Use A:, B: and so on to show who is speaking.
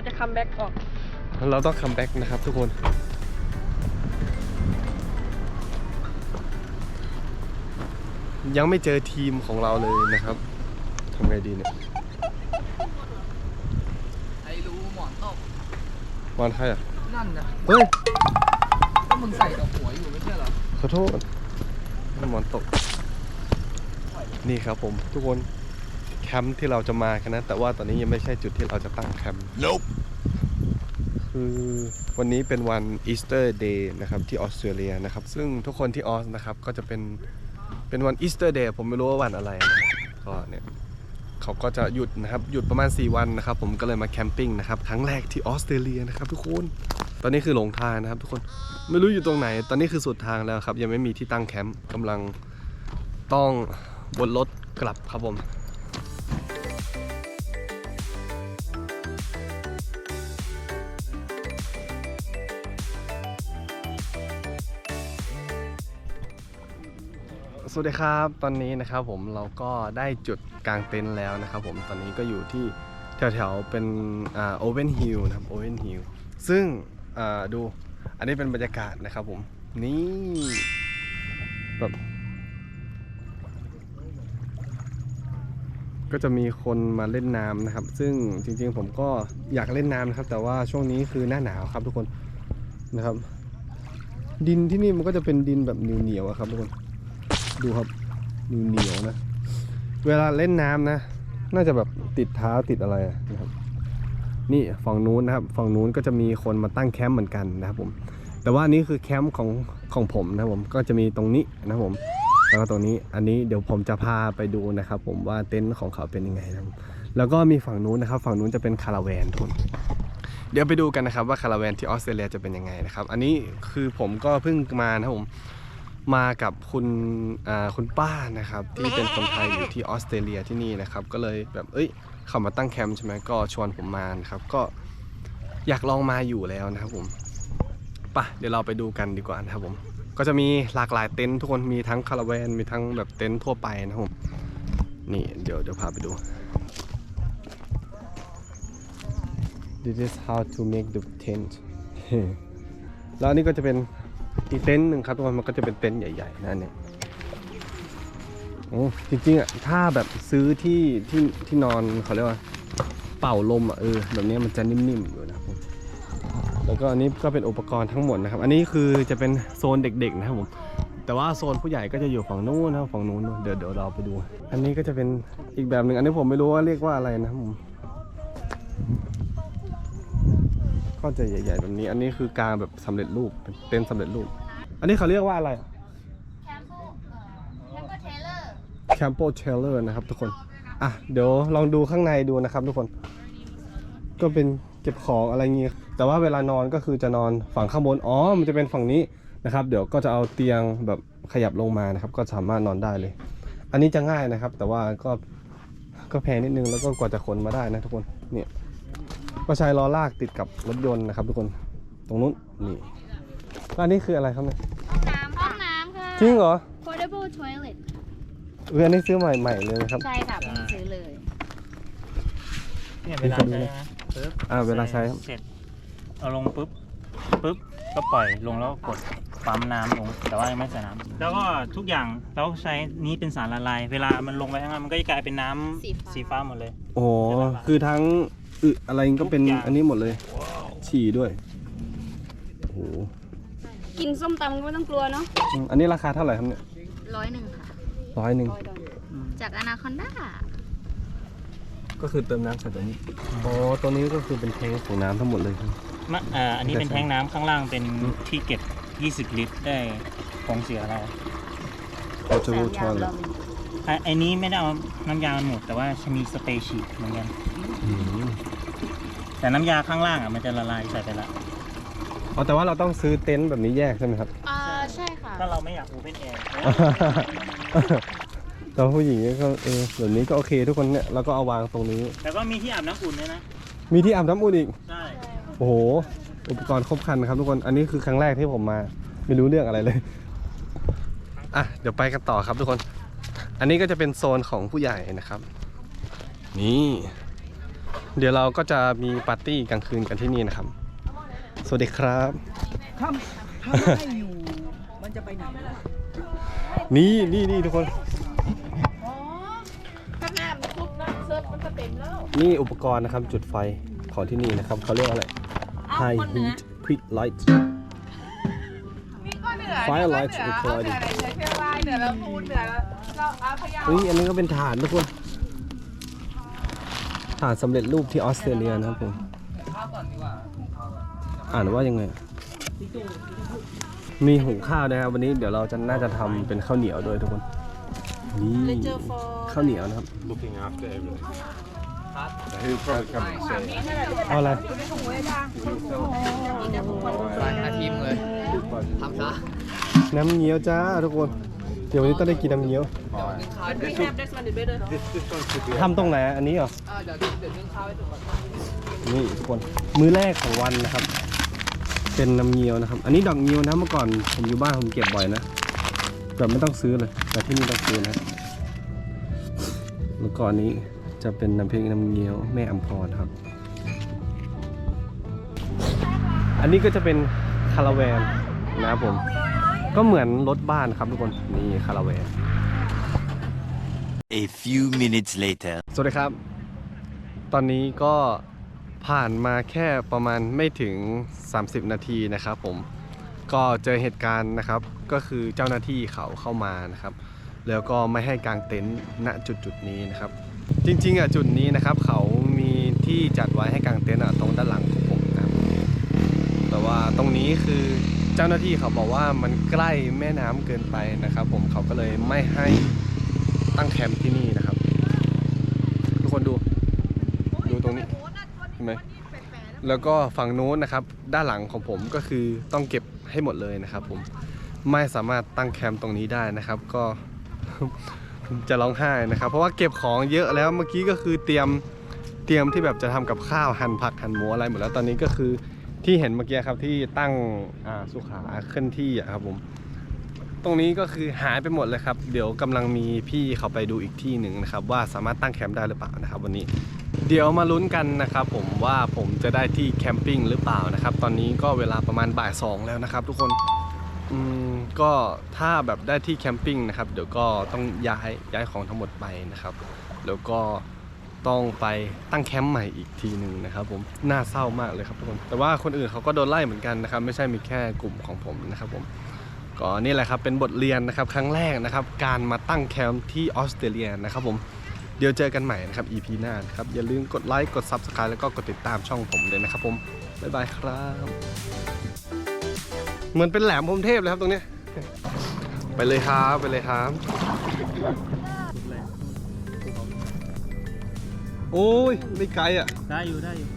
A: เราจะคัมแบ็กออก
B: เราต้องคัมแบ็กนะครับทุกคน ยังไม่เจอทีมของเราเลยนะครับทำไงดีเนี่ย
C: ไอ้รู้หมอนตก
B: วันใครอะ
C: นั่นนะ
B: เฮ้ย
C: ก็มึงใส่ดอกหัวอยู่ไม่ใช่เหรอ
B: ขอโทษน้ำมันตก นี่ครับผมทุกคนแคมป์ที่เราจะมากันนะ แต่ว่าตอนนี้ยังไม่ใช่จุดที่เราจะตั้งแคมป์
D: Nope
B: คือวันนี้เป็นวันอีสเตอร์เดย์นะครับที่ออสเตรเลียนะครับ ซึ่งทุกคนที่ออสนะครับก็จะเป็นเป็นวันอีสเตอร์เดย์ผมไม่รู้ว่าวันอะไรนะครับก็เนี่ยเขาก็จะหยุดนะครับหยุดประมาณ 4 วันนะครับ ผมก็เลยมาแคมปิ้งนะครับครั้งแรกที่ออสเตรเลียนะครับทุกคนตอนนี้คือหลงทางนะครับ ทุกคนไม่รู้อยู่ตรงไหน ตอนนี้คือสุดทางแล้วครับ ยังไม่มีที่ตั้งแคมป์กำลังต้องบนรถกลับครับผม สวัสดีครับตอนนี้นะครับผมเราก็ได้จุดกลางเต็นท์แล้วนะครับผมตอนนี้ก็อยู่ที่แถวๆเป็นโอเวนฮิลนะครับโอเวนฮิลซึ่งดูอันนี้เป็นบรรยากาศนะครับผมนี่แบบก็จะมีคนมาเล่นน้ำนะครับ ซึ่งจริงๆผมก็อยากเล่นน้ำนะครับ แต่ว่าช่วงนี้คือหน้าหนาวครับทุกคนนะครับ ดินที่นี่มันก็จะเป็นดินแบบเหนียวๆครับทุกคน ดูครับเหนียวๆนะ เวลาเล่นน้ำนะ น่าจะแบบติดเท้าติดอะไรนะครับ นี่ฝั่งนู้นนะครับ ฝั่งนู้นก็จะมีคนมาตั้งแคมป์เหมือนกันนะครับผม แต่ว่านี้คือแคมป์ของของผมนะผมก็จะมีตรงนี้นะผมแล้วก็ตรงนี้อันนี้เดี๋ยวผมจะพาไปดูนะครับ ผมว่าเต็นท์ของเขาเป็นยังไงนะแล้วก็มีฝั่งนู้นนะครับ ฝั่งนู้นจะเป็นคาราแวนทุนเดี๋ยวไปดูกันนะครับว่าคาราแวนที่ออสเตรเลียจะเป็นยังไงนะครับ อันนี้คือผมก็เพิ่งมานะครับผม มากับคุณคุณป้านะครับ ที่เป็นคนไทยอยู่ที่ออสเตรเลียที่นี่นะครับ ก็เลยแบบเอ้ยเขามาตั้งแคมป์ใช่ไหมก็ชวนผมมานะครับก็อยากลองมาอยู่แล้วนะครับผมป่ะเดี๋ยวเราไปดูกันดีกว่านะครับผม ก็จะมีหลากหลายเต็นท์ทุกคนมีทั้งคาราแวนมีทั้งแบบเต็นท์ทั่วไปนะครับผมนี่เดี๋ยวเดี๋ยวพาไปดู This is how to make the tent แล้วนนี้ก็จะเป็น อีกเต็นท์หนึ่งครับทุกคนมันก็จะเป็นเต็นท์ใหญ่ๆนะอันเนี่ยโอ้จริงๆอะถ้าแบบซื้อที่ที่ที่นอนเขาเรียกว่า เป่าลมอะเออแบบนี้มันจะนิ่มๆอยู่นะครับผมแล้วก็อันนี้ก็เป็นอุปกรณ์ทั้งหมดนะครับ อันนี้คือจะเป็นโซนเด็กๆนะครับผมแต่ว่าโซนผู้ใหญ่ก็จะอยู่ฝั่งนู้นนะฝั่งนู้นเดี๋ยวเดี๋ยวเราไปดู อันนี้ก็จะเป็นอีกแบบหนึ่งอันนี้ผมไม่รู้ว่าเรียกว่าอะไรนะครับผม ก็จะใหญ่ๆแบบนี้ อันนี้คือการแบบสำเร็จรูปเป็นเต็นท์สำเร็จรูป อันนี้เขาเรียกว่าอะไร
A: แคมโปแคมโปเทเลอร์
B: แคมโปเทเลอร์นะครับทุกคนอะเดี๋ยวลองดูข้างในดูนะครับ ทุกคน ก็เป็นเก็บของอะไรเงี้ยแต่ว่าเวลานอนก็คือจะนอนฝั่งข้างบนอ๋อมันจะเป็นฝั่งนี้นะครับ เดี๋ยวก็จะเอาเตียงแบบขยับลงมานะครับ ก็สามารถนอนได้เลย อันนี้จะง่ายนะครับ แต่ว่าก็ก็แพงนิดนึงแล้วก็กว่าจะขนมาได้นะทุกคนเนี่ย ก็ใช้ล้อลากติดกับรถยนต์นะครับ ทุกคนตรงนู้นนี่แล้วอันนี้คืออะไรครับเนี่ย
A: น้ำห้องน้ำค่ะ
B: จริงเหรอ
A: portable toilet
B: เอออันนี้ซื้อใหม่ๆเลยนะครับ
A: ใช่ค่ะเพิ่งซื้อเลย
E: เนี่ยเวลาใช้นะปึ๊บ
B: อ่าเวลาใช้ครับ
E: เสร็จเอาลงปุ๊บปุ๊บก็ปล่อยลงแล้วกดปั๊มน้ำลง แต่ว่ายังไม่ใส่น้ำแล้วก็ทุกอย่างเราใช้นี้เป็นสารละลาย เวลามันลงไปข้างล่างมันก็จะกลายเป็นน้ำ
A: สีฟ้า
E: สีฟ้าหมดเลย
B: โอ้โหคือทั้ง อึอะไรก็เป็น
E: ทุกอย่าง
B: อันนี้หมดเลย ฉี่ด้วยโอ้โห
F: กินส้มตำก็ไม่ต้องกลัวเนาะ
B: อืมอันนี้ราคาเท่าไหร่ครับเนี่ย
A: ร้อยหนึ่งค่ะ
B: ร้อยหนึ่ง
A: จากอนาคอนด้า
B: ก็คือเติมน้ำใส่ตัวนี้อ๋อตัวนี้ก็คือเป็นแทงของน้ำทั้งหมดเลยครับ
E: มะอ่าอันนี้เป็นแทงน้ำข้างล่างเป็นที่เก็บ 20 ลิตรได้ของเสียเรา
B: เราจะรู้ช้อนเลย
E: อะไอ้นี้ไม่ได้เอาน้ำยามันหมดแต่ว่าจะมีสเปรย์ฉีดเหมือนกัน
B: อืม
E: แต่น้ำยาข้างล่างอะมันจะละลายใส่ไปละ
B: อ๋อแต่ว่าเราต้องซื้อเต็นท์แบบนี้แยกใช่ไหมครับ
A: อ่าใช่ค่ะ
E: ถ้าเราไม่อยากโอเพนแอร์
B: ตัวผู้หญิงก็เออแบบนี้ก็โอเคทุกคนเนี่ยเราก็เอาวางตรงนี้
E: แต่ก็มีที่อาบน้ำอุ่นด้วยนะ
B: มีที่อาบน้ำอุ่นอีก
E: ใช่
B: โอ้โห อุปกรณ์ครบครันนะครับทุกคน อันนี้คือครั้งแรกที่ผมมา ไม่รู้เรื่องอะไรเลย อะ เดี๋ยวไปกันต่อครับทุกคน อันนี้ก็จะเป็นโซนของผู้ใหญ่นะครับ นี่ เดี๋ยวเราก็จะมีปาร์ตี้กลางคืนกันที่นี่นะครับ สวัสดีครับ
C: ถ้าถ้าไม่ให้อยู่ มันจะไปไหน
B: นี่นี่นี่ทุกคน
F: ถ้าน้ำคุบน้ำเซิร์ฟมันก็เต็มแล้ว
B: นี่อุปกรณ์นะครับจุดไฟของที่นี่นะครับเขาเรียกว่าอะไร High Heat Quick Light
F: มีก็เหนือ
B: Firelight
F: เหนือเอาเหนืออะไรใช้เพื่อไหว้ เหนือแล้วพูนเหนือแล้วเราเอาพะเยา
B: เฮ้ยอันนี้ก็เป็นฐานทุกคนฐานสำเร็จรูปที่ออสเตรเลียนะครับผม
C: ข้าวก่อนดีกว่า
B: อ่านว่ายังไง มีหุงข้าวนะครับ วันนี้เดี๋ยวเราจะน่าจะทำเป็นข้าวเหนียวด้วยทุกคนนี่ข้าวเหนียวนะครับ
D: looking after everything
C: ครับ
D: who probably come and say
B: เอาอะไร
C: ไปอาทีมเลยทำซะ
B: น้ำเงี้ยวจ้าทุกคน เดี๋ยววันนี้ต้องได้กินน้ำเงี้ยว
C: นึ่งข้าว
F: But
C: เดี๋ยว
F: we have this one is better
D: this this one should be
B: ทำตรงไหนอันนี้เหรอ
C: อ่าเดี๋ยวเดี๋ยวนึ่งข้าวให้ถูกก่อน
B: นี่ทุกคนมื้อแรกของวันนะครับ เป็นน้ำเงี้ยวนะครับ อันนี้ดอกเงี้ยวนะเมื่อก่อนผมอยู่บ้านผมเก็บบ่อยนะแบบไม่ต้องซื้อเลย แต่ที่นี่ต้องซื้อนะแล้วก่อนนี้จะเป็นน้ำพริกน้ำเงี้ยวแม่อำพรครับ อันนี้ก็จะเป็นคาราแวนนะครับผม ก็เหมือนรถบ้านครับทุกคนนี่คาราแวน
G: A few minutes later.
B: สวัสดีครับ ตอนนี้ก็ผ่านมาแค่ประมาณไม่ถึง 30 นาทีนะครับผมก็เจอเหตุการณ์นะครับ ก็คือเจ้าหน้าที่เขาเข้ามานะครับ แล้วก็ไม่ให้กางเต็นท์ณจุดจุดๆนี้นะครับ จริงๆอะจุดนี้นะครับ เขามีที่จัดไว้ให้กางเต็นท์อะตรงด้านหลังของผมนะครับแต่ว่าตรงนี้คือ เจ้าหน้าที่เขาบอกว่ามันใกล้แม่น้ำเกินไปนะครับ ผมเขาก็เลยไม่ให้ตั้งแคมป์ที่นี่นะครับ ทุกคนดู ดูตรงนี้เห็นไหมแล้วก็ฝั่งโน้นนะครับ ด้านหลังของผมก็คือต้องเก็บให้หมดเลยนะครับ ผมไม่สามารถตั้งแคมป์ตรงนี้ได้นะครับ ก็จะร้องไห้นะครับ เพราะว่าเก็บของเยอะแล้วเมื่อกี้ก็คือเตรียมเตรียมที่แบบจะทำกับข้าวหั่นผักหั่นหมูอะไรหมดแล้วตอนนี้ก็คือ ที่เห็นเมื่อกี้ครับที่ตั้งสุขาเคลื่อนที่อะครับผมตรงนี้ก็คือหายไปหมดเลยครับ เดี๋ยวกำลังมีพี่เขาไปดูอีกที่หนึ่งนะครับ ว่าสามารถตั้งแคมป์ได้หรือเปล่านะครับ วันนี้เดี๋ยวมาลุ้นกันนะครับ ผมว่าผมจะได้ที่แคมปิ้งหรือเปล่านะครับ ตอนนี้ก็เวลาประมาณบ่ายสองแล้วนะครับ ทุกคนอืมก็ถ้าแบบได้ที่แคมปิ้งนะครับ เดี๋ยวก็ต้องย้ายย้ายของทั้งหมดไปนะครับ แล้วก็ ต้องไปตั้งแคมป์ใหม่อีกทีหนึ่งนะครับผมน่าเศร้ามากเลยครับทุกคน แต่ว่าคนอื่นเขาก็โดนไล่เหมือนกันนะครับไม่ใช่มีแค่กลุ่มของผมนะครับผมก็นี่แหละครับเป็นบทเรียนนะครับครั้งแรกนะครับการมาตั้งแคมป์ที่ออสเตรเลียนะครับผมเดี๋ยวเจอกันใหม่นะครับ EP หน้านะครับอย่าลืมกดไลค์กด Subscribe แล้วก็กดติดตามช่องผมเลยนะครับผมบ๊ายบายครับ เหมือนเป็นแหลมพรมเทพเลยครับตรงนี้ ไปเลยครับ ไปเลยครับ โอ้ย ไม่ไกลอะ
E: ได้อยู่ได้อยู่